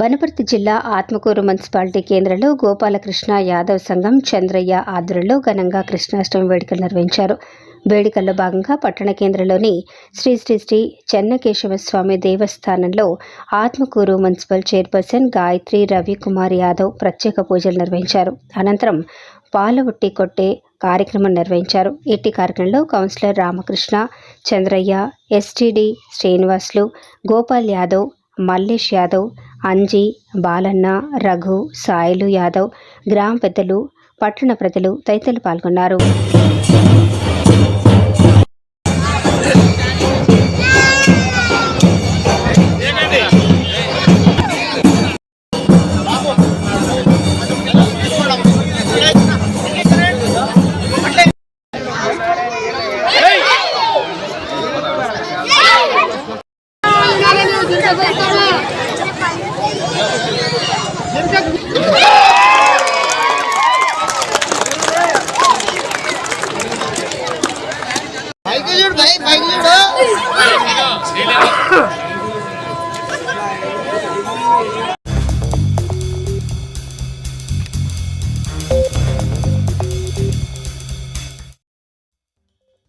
వనపర్తి జిల్లా ఆత్మకూరు మున్సిపాలిటీ కేంద్రంలో గోపాలకృష్ణ యాదవ్ సంఘం చంద్రయ్య ఆధ్వర్యంలో ఘనంగా కృష్ణాష్టమి వేడుకలు నిర్వహించారు. వేడుకల్లో భాగంగా పట్టణ కేంద్రంలోని శ్రీ శ్రీ శ్రీ చెన్నకేశవ స్వామి దేవస్థానంలో ఆత్మకూరు మున్సిపల్ చైర్పర్సన్ గాయత్రి రవికుమార్ యాదవ్ ప్రత్యేక పూజలు నిర్వహించారు. అనంతరం పాలవుట్టి కొట్టే కార్యక్రమం నిర్వహించారు. ఇట్టి కార్యక్రమంలో కౌన్సిలర్ రామకృష్ణ చంద్రయ్య ఎస్టీడీ శ్రీనివాసులు గోపాల్ యాదవ్ మల్లేష్ యాదవ్ అంజీ బాలన్న రఘు సాయిలు యాదవ్ గ్రామ పెద్దలు పట్టణ ప్రజలు తదితరులు పాల్గొన్నారు Hey! Lagi.